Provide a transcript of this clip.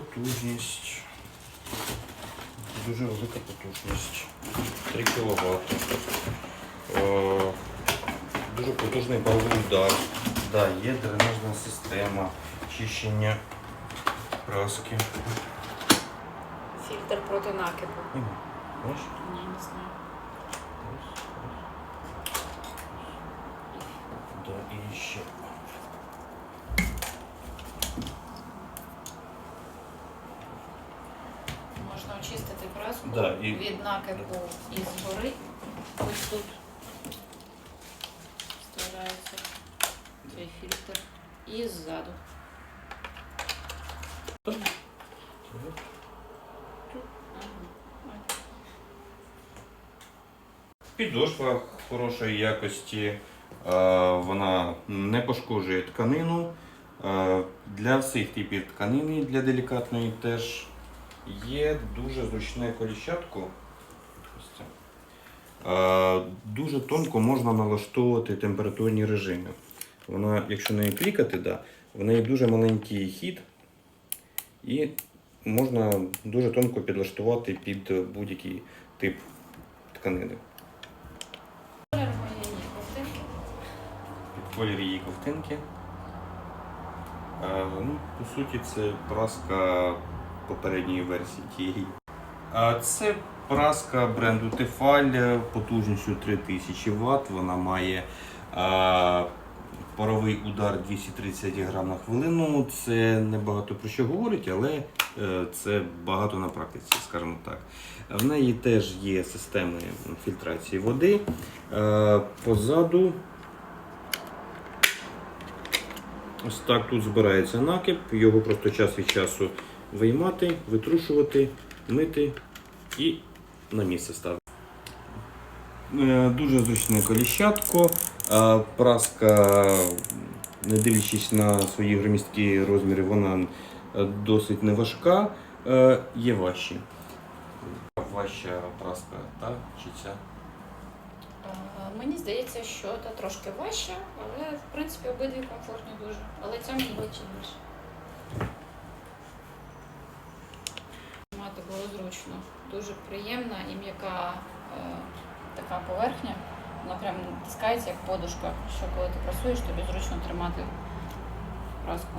потужність. Дуже велика потужність. 3 кВт. Е, Дуже потужний баловий удар. Да, є дренажна система, чищення праски. Фільтр проти накипу. Ні? Ні, не знаю. Ось, ось. Да, і ще. Можна очистити Да, і- від накипу і згори. Ось тут вставляється цей фільтр. І ззаду. Підошва хорошої якості, е, вона не пошкоджує тканину. Е, Для всіх типів тканини, для делікатної теж є дуже зручне коліщатко. Е, Дуже тонко можна налаштовувати температурні режими. Вона, якщо нею клікати, да, в неї дуже маленький хід і можна дуже тонко підлаштувати під будь-який тип тканини. Колір моєї ковтинки. під колір її ковтинки. Е, ну, по суті, це праска попередньої версії тієї. Е, це праска бренду Tefal потужністю 3000 Вт. Вона має е, паровий удар 230 грам на хвилину. Це не багато про що говорить, але е, це багато на практиці, скажімо так. В неї теж є системи фільтрації води. Е, Позаду Ось так тут збирається накип, його просто час від часу виймати, витрушувати, мити і на місце ставити. Е, Дуже зручне коліщатко. Е, Праска, не дивлячись на свої громісткі розміри, вона е, досить неважка. Є важчі. Важча праска, та? Чи ця? Мені здається, що та трошки важча, але в принципі обидві комфортні дуже. Але ця мені більше. Було зручно. Дуже приємна і м'яка е, така поверхня. Вона прям натискається як подушка, що коли ти прасуєш, тобі зручно тримати праску.